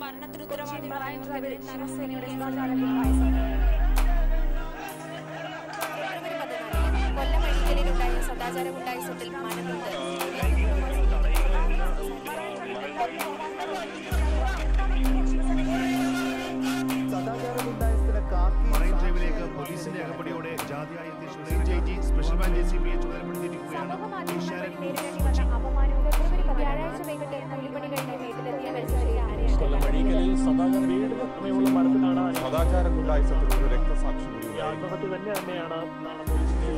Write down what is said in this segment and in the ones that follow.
മരണത്തിന് ശിവസേനയുടെ സദാചാര ഗുണ്ടായിസം ഫെബ്രുവരി പതിനാലിന് കൊല്ലം അഴീക്കലിലുണ്ടായ സദാചാര ഗുണ്ടായിസത്തിൽ മനമുണ്ട് മറൈൻ ഡ്രൈവിലേക്ക് പോലീസിന്റെ അകപ്പടിയോടെ ജാതിയായ G special branch C B I ചുമതലപ്പെടുത്തിയിരിക്കുകയാണ്. ഗുണ്ടായിസത്തിൽ ഒരു രക്തസാക്ഷി ആത്മഹത്യ തന്നെ പോലീസിന്റെ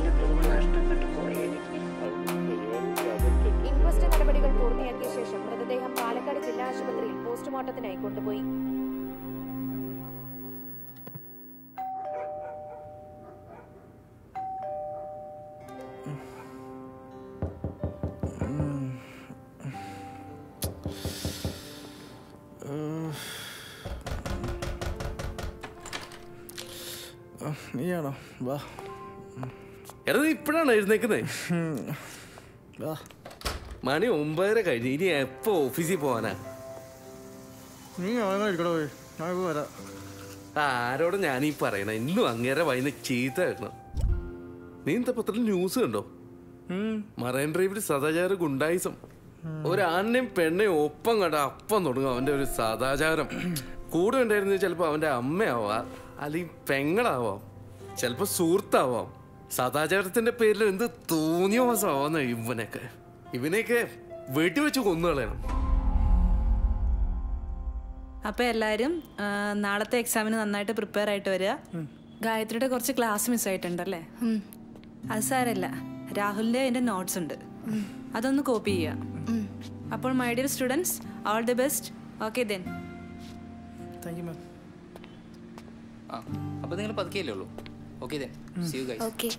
ഇൻക്വസ്റ്റ് നടപടികൾ പൂർത്തിയാക്കിയ ശേഷം മൃതദേഹം പാലക്കാട് ജില്ലാ ആശുപത്രിയിൽ പോസ്റ്റ്മോർട്ടത്തിനായി കൊണ്ടുപോയി. നീയാണോ വാ. എടാ നീ ഇപ്പോഴാണ് എഴുന്നേക്കുന്നേ? വാ. മണി ഒമ്പതര കഴിഞ്ഞു. ഇനി എപ്പോ ഓഫീസിൽ പോവാനാ? നീ അങ്ങനെ ഇരിക്കടോ പോയി ഞാനിപ്പോ വരാം. ആരോട് ഞാനീ പറയണ? ഇന്നും അങ്ങേരെ വൈകുന്ന ചീത്ത കിട്ടണം നീ ഇന്നത്തെ പത്രത്തിൽ ന്യൂസ് കണ്ടോ? മറൈൻ ഡ്രൈവിൽ സദാചാര ഗുണ്ടായിസം. ഒരാണിനെയും പെണ്ണെയും ഒപ്പം കണ്ട അപ്പം തുടങ്ങും അവന്റെ ഒരു സദാചാരം. കൂടെ ഉണ്ടായിരുന്നത് ചിലപ്പോ അവന്റെ അമ്മയാവാം. അല്ലെങ്കിൽ പെങ്ങളാവാം. ചിലപ്പോ സുഹൃത്താവാം. സദാചാരത്തിന്റെ പേരിൽ എന്ത് തോന്നിയ മാസമാവുന്ന ഇവനൊക്കെ ഇവനെയൊക്കെ വെടിവെച്ച് കൊന്നുകളയണം അപ്പോൾ എല്ലാവരും നാളത്തെ എക്സാമിന് നന്നായിട്ട് പ്രിപ്പയർ ആയിട്ട് വരിക. ഗായത്രിയുടെ കുറച്ച് ക്ലാസ് മിസ്സായിട്ടുണ്ടല്ലേ അത് സാരല്ല. രാഹുലിന്റെ അതിന്റെ നോട്ട്സ് ഉണ്ട്. അതൊന്ന് കോപ്പി ചെയ്യുക. അപ്പോൾ my dear students all the best okay then thank you ma'am ആ അപ്പോൾ നിങ്ങൾ പതുക്കെയല്ലേ ഉള്ളൂ? Okay then see you guys okay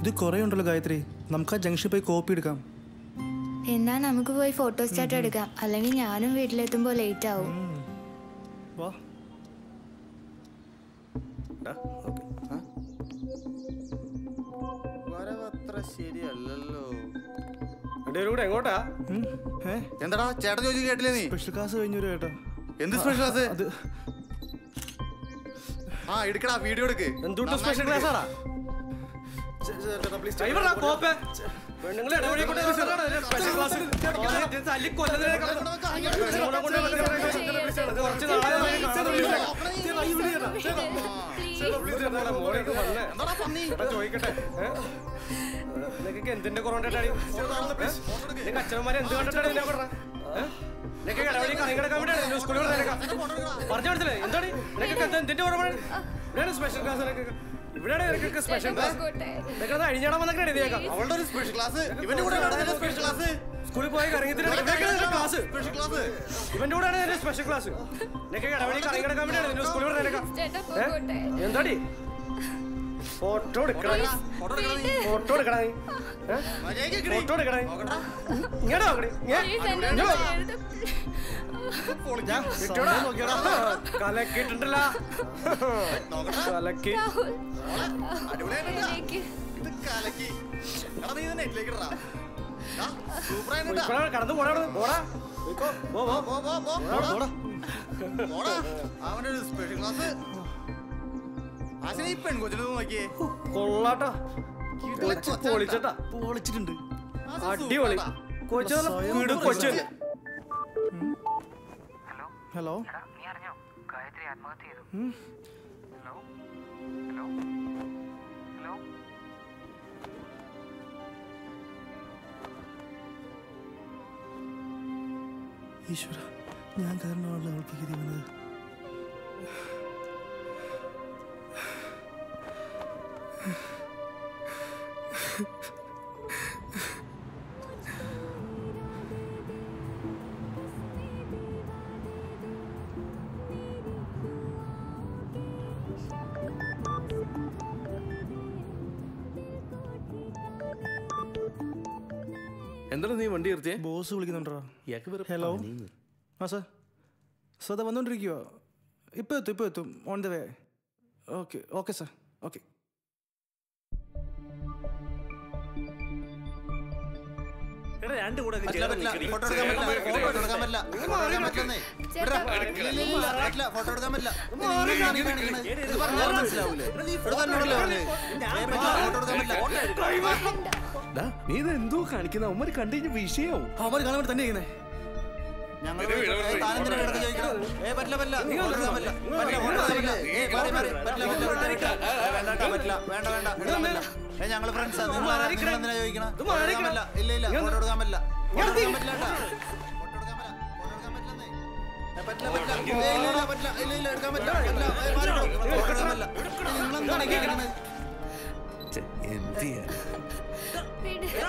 ഇത് കുറേ ഉണ്ടല്ലോ ഗായത്രി. നമുക്ക് ആ ജംഗ്ഷനിൽ പോയി കോപ്പി എടുക്കാം. എന്നാ നമുക്ക് പോയി ഫോട്ടോ സ്റ്റാറ്റ് എടുക്കാം. അല്ലെങ്കിൽ ഞാനും വീട്ടിലെത്തുമ്പോ ലേറ്റ് ആവും. ശരിയല്ലല്ലോ. രണ്ടുപേരും കൂടെ എങ്ങോട്ടാ എന്താടാ ചേട്ടൻ ചോദിച്ചു കേട്ടില്ലേ നീ? സ്പെഷ്യൽ ക്ലാസ് കഴിഞ്ഞു വരും കേട്ടോ എന്ത് സ്പെഷ്യൽ ക്ലാസ് അത് ആ എടുക്കടാ വീഡിയോ എടുക്ക്. എന്തുകൊണ്ട് സ്പെഷ്യൽ ക്ലാസ് ആടാ? പെണ്ണുങ്ങളെ ഇടപെടി കൊണ്ട്? സ്പെഷ്യൽ ക്ലാസ് തല്ലി കൊല്ലുന്നതിനേക്കാൾ കുറച്ച് നാളെ വന്നേ? എടാ, ചോദിക്കട്ടെ? നിനക്കൊക്കെ എന്തിന്റെ നിനക്ക് അച്ഛനന്മാരെ എന്ത് കണ്ടിട്ടാണ് നിന്നെ പറഞ്ഞ നിനക്ക് ഇടവഴി കറങ്ങി കിടക്കാൻ വേണ്ടിയാണ് സ്കൂളിൽ പറഞ്ഞു മനസ്സിലായി എന്താണ് നിനക്കൊക്കെ എന്താ എന്തിന്റെ കുറവാണ് ഇവിടെയാണ് സ്പെഷ്യൽ ക്ലാസ് നിനക്കൊക്കെ. ഇവിടെയാണ് നിനക്കൊക്കെ സ്പെഷ്യൽ ക്ലാസ് നിനക്ക് അത് അഴിഞ്ഞാടാൻ വന്നൊക്കെ എഴുതിയേക്കാം അവളുടെ ഒരു സ്പെഷ്യൽ ക്ലാസ് ഇവന്റെ കൂടെ സ്പെഷ്യൽ ക്ലാസ് സ്കൂളിൽ പോയി കറങ്ങി ക്ലാസ് ഇവന്റെ കൂടെ എന്റെ സ്പെഷ്യൽ ക്ലാസ് കറങ്ങി കിടക്കാൻ വേണ്ടിയാണ്. നിന്നെ സ്കൂളിൽ പറഞ്ഞേക്കാം എന്താടി? ഫോട്ടോ എടുക്കണ. ഫോട്ടോ എടുക്കണ ഫോട്ടോ എടുക്കണ ഇങ്ങോട്ട് നോക്കണേ കലക്കിട്ടുണ്ടല്ല കലക്കി. ഇത് കലക്കി. നീ ഇത് നെറ്റിലേക്ക് കടന്നു പോടാ. പോടാ അവന്റെ സ്പെഷ്യൽ ക്ലാസ് ആശന ഈ പെൺകൊച്ചിനെ നോക്കിയേ. കൊള്ളാട്ടാ. പൊളിച്ച് പൊളിച്ചട്ടാ. പൊളിച്ചിട്ടുണ്ട്. അടിപൊളി. കൊച്ചു നല്ല വീട് ഈശ്വര ഞാൻ കാരണമാണല്ലോ അവൾക്ക് ഗതി വന്നത് എന്താണ് നീ വണ്ടി നിർത്തിയേ? ബോസ് വിളിക്കുന്നുണ്ടോ? ഹലോ ആ സാർ സാർ അതാ വന്നോണ്ടിരിക്കുവോ. ഇപ്പോൾ എത്തും ഇപ്പോൾ എത്തും. On the way okay okay sir okay photo എടുക്കാൻ പറ്റില്ല നീ ഇത് എന്തോ കാണിക്കുന്ന? അവന്മാർ കണ്ടു കഴിഞ്ഞ വിഷയാവും. അവന്മാർ കാണാൻ തന്നെ ചെയ്യുന്നേ. ഞങ്ങൾ ഫ്രണ്ട്സാ നിങ്ങൾ ചോദിക്കണം? ഇല്ല ഇല്ല കൊടുക്കാൻ പറ്റില്ല. കൊടുക്കാൻ പറ്റില്ല എന്ത് ചെയ്യാ വീഡിയോ